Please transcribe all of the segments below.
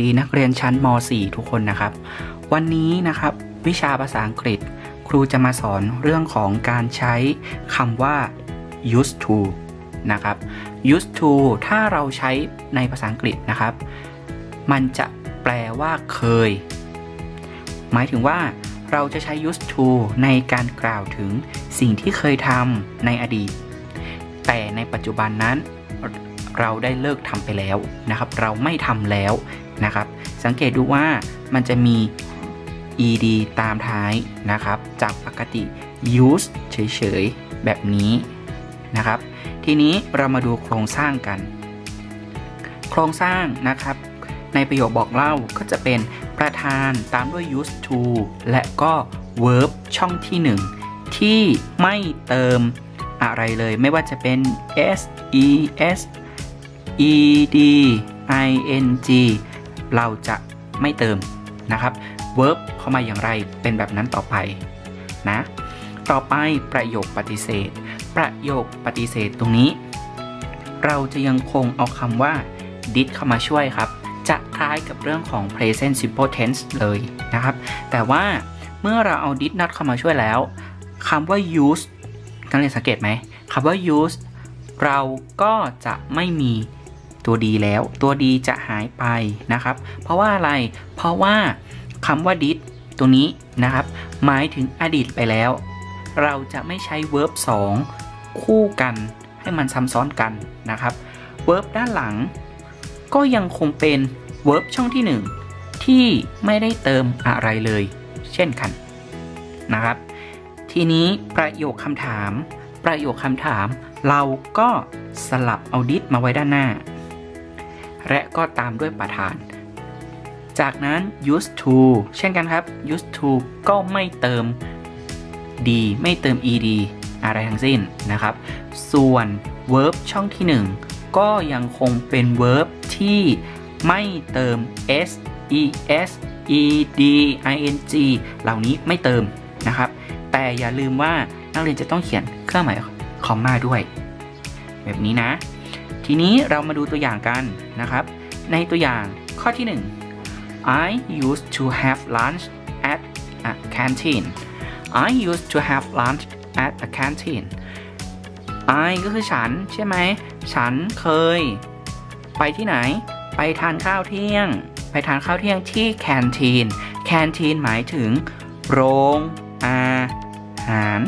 ดีนักเรียนชั้นม .4 ทุกคนนะครับ วันนี้นะครับวิชาภาษาอังกฤษ ครูจะมาสอนเรื่องของการใช้คำว่า used to นะครับ used to ถ้าเราใช้ในภาษาอังกฤษนะครับ มันจะแปลว่าเคย หมายถึงว่าเราจะใช้ used to ในการกล่าวถึงสิ่งที่เคยทำในอดีต แต่ในปัจจุบันนั้นเราได้เลิกทำไปแล้วนะครับ เราไม่ทำแล้ว นะครับ สังเกตดูว่ามันจะมี ed ตามท้ายนะครับ จากปกติ use เฉยๆ แบบนี้นะครับ ทีนี้เรามาดูโครงสร้างกัน โครงสร้างนะครับ ในประโยคบอกเล่าก็จะเป็นประธานตามด้วย use to และก็ verb ช่องที่ 1 ที่ไม่เติมอะไรเลยไม่ว่าจะเป็น s e s e d i n g เราจะไม่เติมนะครับ verb เข้ามาอย่างไรเป็นแบบนั้นต่อไปนะต่อไปประโยคปฏิเสธ ประโยคปฏิเสธตรงนี้ เราจะยังคงเอาคำว่า did เข้ามาช่วยครับ จะคล้ายกับเรื่องของ present simple tense เลยนะครับ แต่ว่าเมื่อเราเอา did not เข้ามาช่วยแล้วคำว่า use นักเรียนสังเกตไหมคำว่า use เราก็จะไม่มี ตัวดีแล้ว ตัวดีจะหายไปนะครับ เพราะว่าอะไรเพราะว่าคำว่า did ตัวนี้นะครับ หมายถึงอดีตไปแล้ว เราจะไม่ใช้ verb 2 คู่กันให้มันซ้ำซ้อนกันนะครับ verb ด้านหลัง ก็ยังคงเป็น verb ช่องที่ 1 ที่ไม่ได้เติมอะไรเลย เช่นกันนะครับ ทีนี้ประโยคคำถาม ประโยคคำถาม เราก็สลับเอา did มาไว้ด้านหน้า และก็ตามด้วยประธาน จากนั้น used to เช่นกันครับ used to ก็ไม่เติม d ไม่เติม ed อะไรทั้งสิ้นนะครับ ส่วน verb ช่องที่ 1 ก็ยังคงเป็น verb ที่ไม่เติม s es ed ing เหล่านี้ไม่เติมนะครับ แต่อย่าลืมว่านักเรียนจะต้องเขียนเครื่องหมายคอมมาด้วย แบบนี้นะ ทีนี้เรามาดูตัวอย่างกันนะครับ ในตัวอย่างข้อที่ 1 I used to have lunch at a canteen I used to have lunch at a canteen I ก็คือฉันใช่ไหม ฉันเคย ไปที่ไหน ไปทานข้าวเที่ยง ไปทานข้าวเที่ยงที่แคนทีน แคนทีนหมายถึง โรงอาหาร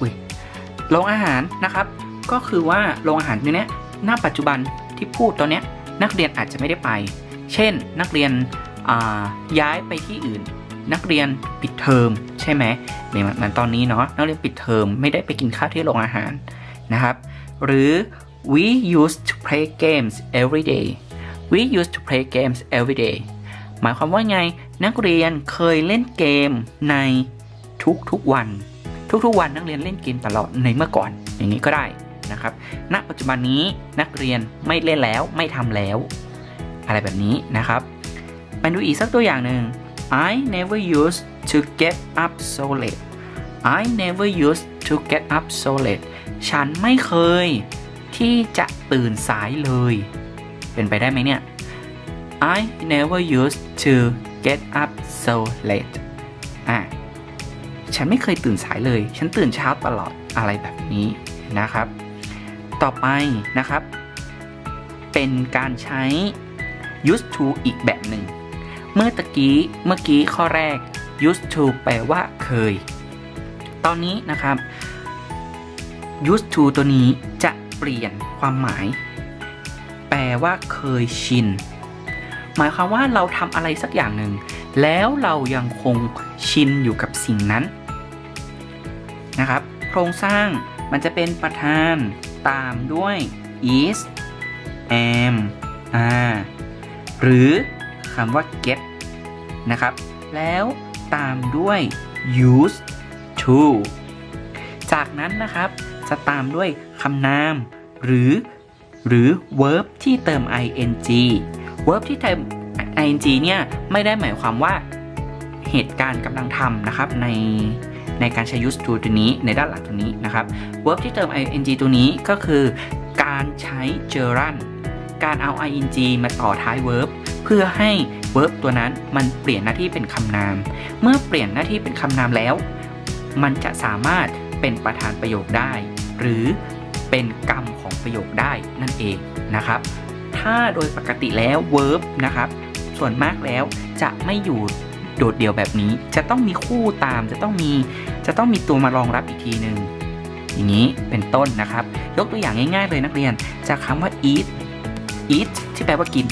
อุ้ย โรงอาหารนะครับ ก็คือว่าโรงอาหารตัวเนี้ยหน้าปัจจุบันที่พูดตอนเนี้ยนักเรียนอาจจะไม่ได้ไป เช่น นักเรียนย้ายไปที่อื่น นักเรียนปิดเทอมใช่ไหมเหมือนตอนนี้เนาะนักเรียนปิดเทอมไม่ได้ไปกินข้าวที่โรงอาหารนะครับ หรือ we used to play games every day we used to play games every day หมายความว่าไงนักเรียนเคยเล่นเกมในทุกๆวัน ทุกๆวันนักเรียนเล่นเกมตลอดในเมื่อก่อน อย่างนี้ก็ได้ นะครับ ณ ปัจจุบันนี้นักเรียนไม่เล่นแล้วไม่ทำแล้ว อะไรแบบนี้นะครับมาดูอีกสักตัวอย่างหนึ่ง I never used to get up so late I never used to get up so late ฉันไม่เคย ที่จะตื่นสายเลย เป็นไปได้ไหมเนี่ย I never used to get up so late อะฉันไม่เคยตื่นสายเลย ฉันตื่นเช้าตลอดอะไรแบบนี้นะครับ ต่อไปนะครับ เป็นการใช้ used to อีกแบบหนึ่ง เมื่อตะกี้เมื่อกี้ข้อแรก used to แปลว่าเคย ตอนนี้นะครับ used to ตัวนี้จะเปลี่ยนความหมาย แปลว่าเคยชิน หมายความว่าเราทำอะไรสักอย่างหนึ่ง แล้วเรายังคงชินอยู่กับสิ่งนั้นนะครับ โครงสร้างมันจะเป็นประธาน ตามด้วย is am are หรือคำว่า get นะครับ แล้วตามด้วย use to จากนั้นนะครับ จะตามด้วยคำนาม หรือ หรือ verb ที่เติม ing verb ที่เติม ing เนี่ย ไม่ได้หมายความว่าเหตุการณ์กำลังทำนะครับใน ในการใช้ use to ตัวนี้ในด้านหลังตัวนี้นะครับ verb ที่เติม ing ตัวนี้ก็คือการใช้ gerund การเอา ing มาต่อท้าย verb เพื่อให้ verb ตัวนั้นมันเปลี่ยนหน้าที่เป็นคำนาม เมื่อเปลี่ยนหน้าที่เป็นคำนามแล้ว มันจะสามารถเป็นประธานประโยคได้ หรือเป็นกรรมของประโยคได้นั่นเองนะครับ ถ้าโดยปกติแล้ว verb นะครับ ส่วนมากแล้วจะไม่อยู่ โดดเดี่ยวแบบนี้ จะต้องมีคู่ตามจะต้องมีจะต้องมีตัวมารองรับอีกทีหนึ่งอย่างนี้เป็นต้นนะครับ ยกตัวอย่างง่าย ๆ เลยนักเรียน จากคำว่า eat eat ที่แปลว่ากิน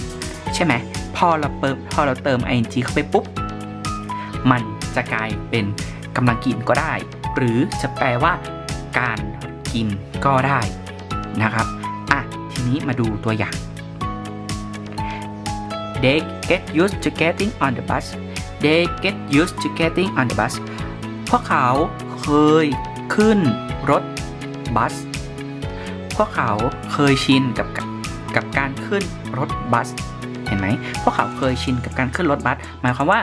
ใช่ไหมพอเราเปิดพอเราเติม ing เข้าไปปุ๊บ มันจะกลายเป็นกำลังกินก็ได้ หรือจะแปลว่า การกินก็ได้นะครับอะทีนี้มาดูตัวอย่าง They get used to getting on the bus They get used to getting on the bus พวกเขาเคยขึ้นรถบัส พวกเขาเคยชินกับกับการขึ้นรถบัส เห็นไหม พวกเขาเคยชินกับการขึ้นรถบัส หมายความว่า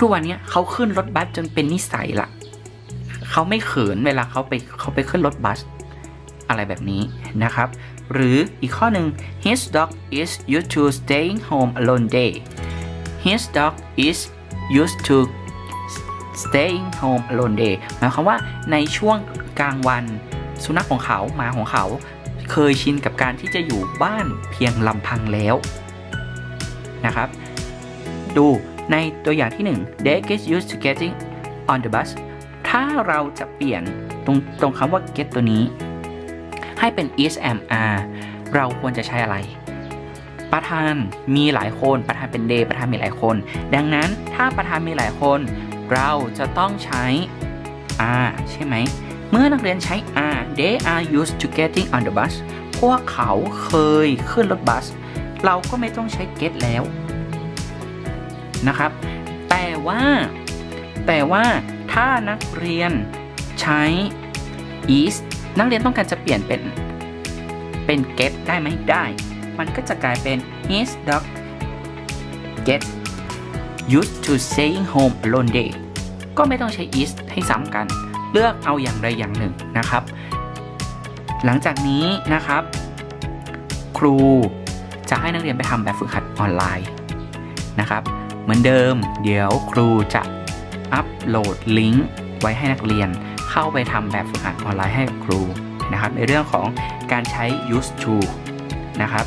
ทุกๆวันนี้เขาขึ้นรถบัสจนเป็นนิสัยละเขาไม่เขินเวลาเขาไปเขาไปขึ้นรถบัส อะไรแบบนี้นะครับ หรืออีกข้อหนึ่ง his dog is used to staying home alone day his dog is used to staying home alone day หมายความว่าในช่วงกลางวันสุนัขของเขาหมาของเขา เคยชินกับการที่จะอยู่บ้านเพียงลำพังแล้วนะครับ ดูในตัวอย่างที่ 1 they get used to getting on the bus ถ้าเราจะเปลี่ยนตรงตรงคำว่า get ตัวนี้ ให้เป็น is am are เราควรจะใช้อะไร ประธานมีหลายคน ประธานเป็น day ประธานมีหลายคน ดังนั้นถ้าประธานมีหลายคน เราจะต้องใช้ are ใช่ไหม เมื่อนักเรียนใช้ are they are used to getting on the bus พวกเขาเคยขึ้นรถบัส เราก็ไม่ต้องใช้ get แล้วนะครับ แต่ว่า แต่ว่าถ้านักเรียนใช้ is นักเรียนต้องการจะเปลี่ยนเป็นเป็น get ได้ไหมได้ มันก็จะกลายเป็น his dog get used to staying home alone day ก็ไม่ต้องใช้ is ให้ซ้ำกัน เลือกเอาอย่างใดอย่างหนึ่งนะครับ หลังจากนี้นะครับ ครูจะให้นักเรียนไปทำแบบฝึกหัดออนไลน์นะครับ เหมือนเดิม เดี๋ยวครูจะอัปโหลดลิงก์ไว้ให้นักเรียนเข้าไปทำแบบฝึกหัดออนไลน์ให้ครูนะครับ ในเรื่องของการใช้ use to นะครับ